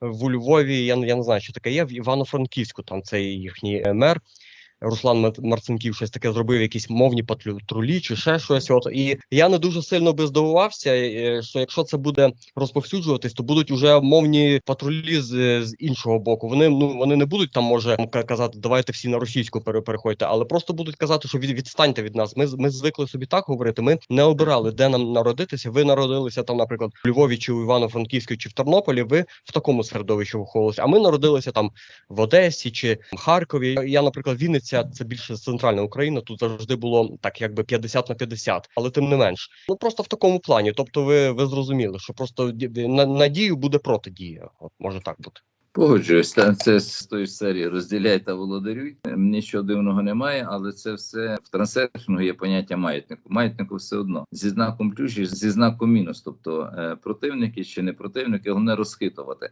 в Львові. Я, я не знаю, що таке є. В Івано-Франківську там цей їхній е, мер. Руслан Мар- Марцинків щось таке зробив, якісь мовні патрулі чи ще щось. От і я не дуже сильно би здивувався, е, що якщо це буде розповсюджуватись, то будуть уже мовні патрулі з, з іншого боку. Вони ну вони не будуть там, може казати, давайте всі на російську пере- переходьте, але просто будуть казати, що від, відстаньте від нас. Ми ми звикли собі так говорити. Ми не обирали, де нам народитися. Ви народилися там, наприклад, у Львові чи у Івано-Франківську чи в Тернополі. Ви в такому середовищі виховувалися. А ми народилися там в Одесі чи в Харкові. Я, наприклад, Вінниця це більше центральна Україна. Тут завжди було так, якби 50 на 50, але тим не менш. Ну просто в такому плані. Тобто, ви, ви зрозуміли, що просто на, надію буде протидія. От може так бути. Погоджуюсь, та це з тої серії розділяй та володарюй. Нічого дивного немає, але це все в трансерфінгу є поняття маятнику. Маятнику все одно зі знаком плюс і зі знаком мінус. Тобто е, противники чи не противники, головне розхитувати.